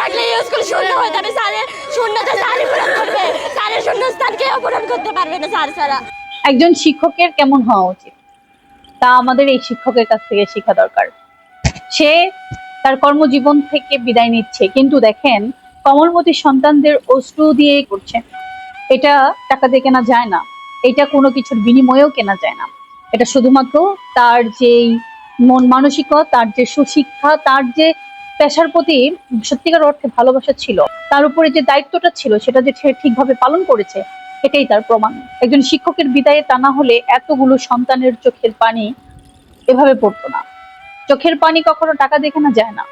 থাকলে স্কুল শূন্য হয়ে যাবে স্যারের শূন্যতা স্যারই পূরণ করবে। স্যারের শূন্যস্থান কেউ পূরণ করতে পারবে না স্যার ছাড়া একজন শিক্ষকের কেমন হওয়া উচিত? তা আমাদের এই শিক্ষকের কাছ থেকে শেখা দরকার। সে তার কর্মজীবন থেকে বিদায় নিচ্ছে, কিন্তু দেখেন, কমলমতি সন্তানদের অশ্রু দিয়ে করছে। এটা টাকা দিয়ে কেনা যায় না। এটা কোনো কিছুর বিনিময়েও কেনা যায় না। এটা শুধুমাত্র তার যেই মন মানসিকতা, তার যে সুশিক্ষা, তার যে পেশার প্রতি সত্যিকার অর্থে ভালোবাসা ছিল। তার উপরে যে দায়িত্বটা ছিল সেটা যে ঠিকভাবে পালন করেছে এটাই তার প্রমাণ। একজন শিক্ষকের বিদায়ে তা না হলে এতগুলো সন্তানের চোখের পানি এভাবে পড়তো না। চোখের পানি কখনো টাকা দেখে না যায় না।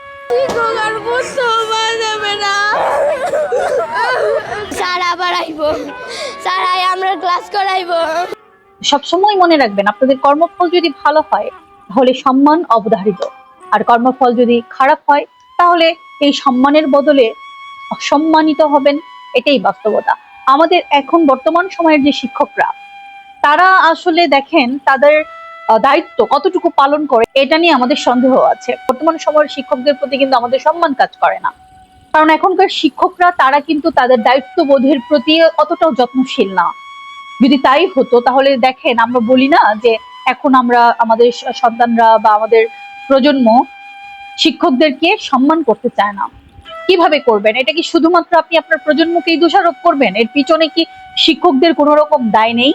স্যার আবার আইব। স্যার আই আমরা ক্লাস করাইব। সবসময় মনে রাখবেন আপনাদের কর্মফল যদি ভালো হয় তাহলে সম্মান অবধারিত। আর কর্মফল যদি খারাপ হয় তাহলে এই সম্মানের বদলে অসম্মানিত হবেন, এটাই বাস্তবতা। আমাদের এখন বর্তমান সময়ের যে শিক্ষকরা, তারা আসলে দেখেন তাদের দায়িত্ব কতটুকু পালন করে, এটা নিয়ে আমাদের সন্দেহ আছে। বর্তমান সময়ের শিক্ষকদের প্রতি কিন্তু আমাদের সম্মান কাজ করে না। কারণ এখনকার শিক্ষকরা, তারা কিন্তু তাদের দায়িত্ববোধের প্রতি অতটাও যত্নশীল না। যদি তাই হতো, তাহলে দেখেন আমরা বলি না যে, এখন আমরা, আমাদের সন্তানরা বা আমাদের প্রজন্ম শিক্ষকদেরকে সম্মান করতে চায় না। কীভাবে করবেন? এটা কি শুধুমাত্র আপনি আপনার প্রজন্মকেই দোষারোপ করবেন? এর পিছনে কি শিক্ষকদের কোনো রকম দায় নেই?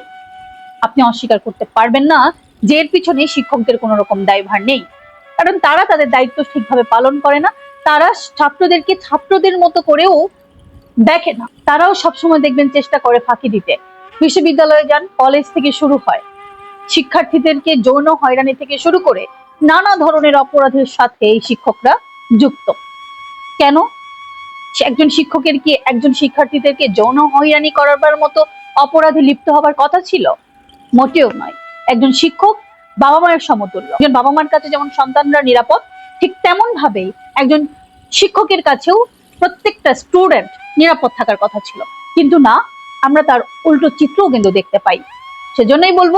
আপনি অস্বীকার করতে পারবেন না যে এর পিছনে শিক্ষকদের কোনো রকম দায়ভার নেই। কারণ তারা তাদের দায়িত্ব ঠিকভাবে পালন করে না। তারা ছাত্রদেরকে ছাত্রদের মতো করেও দেখে না। তারাও সবসময় দেখবেন চেষ্টা করে ফাঁকি দিতে। বিশ্ববিদ্যালয়ে যান, কলেজ থেকে শুরু হয়। শিক্ষার্থীদেরকে যৌন হয়রানি থেকে শুরু করে নানা ধরনের অপরাধের সাথে এই শিক্ষকরা যুক্ত। কেন? একজন শিক্ষকের কি একজন শিক্ষার্থীদেরকে যৌন হয়রানি করার মতো অপরাধে লিপ্ত হবার কথা ছিল? মোটেও নয়। একজন শিক্ষক বাবা মায়ের সমতুল্য। একজন বাবা মার কাছে যেমন সন্তানরা নিরাপদ, ঠিক তেমন ভাবেই একজন শিক্ষকের কাছেও প্রত্যেকটা স্টুডেন্ট নিরাপদ থাকার কথা ছিল। কিন্তু না, আমরা তার উল্টো চিত্রও কিন্তু দেখতে পাই। সেজন্যই বলব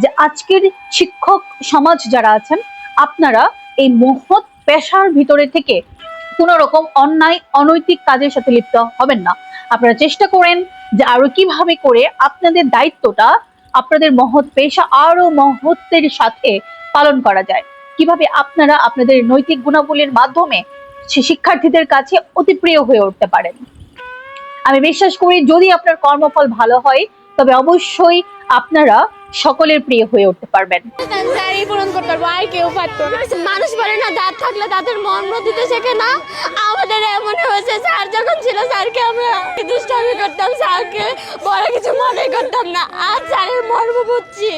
যে আজকের শিক্ষক সমাজ যারা আছেন আপনারা এই মহৎ পেশার ভিতরে থেকে কোন রকম অন্যায়, অনৈতিক কাজের সাথে লিপ্ত হবেন না। আপনারা চেষ্টা করেন যে আরও কীভাবে করে আপনাদের দায়িত্বটা আপনাদের মহৎ পেশা আরও মহত্বের সাথে পালন করা যায়। কীভাবে আপনারা আপনাদের নৈতিক গুণাবলীর মাধ্যমে শিক্ষার্থীদের কাছে অতি প্রিয় হয়ে উঠতে পারেন। আমি বিশ্বাস করি যদি আপনার কর্মফল ভালো হয় তবে অবশ্যই আপনারা সকলের প্রিয় হয়ে উঠতে পারবেন। পূরণ করতে পারব আর কেউ পারতো না। মানুষ বলে না দাঁত থাকলে দাঁতের মর্ম দিতে শেখে না। আমাদের এমন হয়েছে স্যার যখন ছিল স্যারকে আমরা দুষ্টামি করতাম স্যারকে বড় কিছু মনে করতাম না। আর স্যারের মর্ম বুঝছি।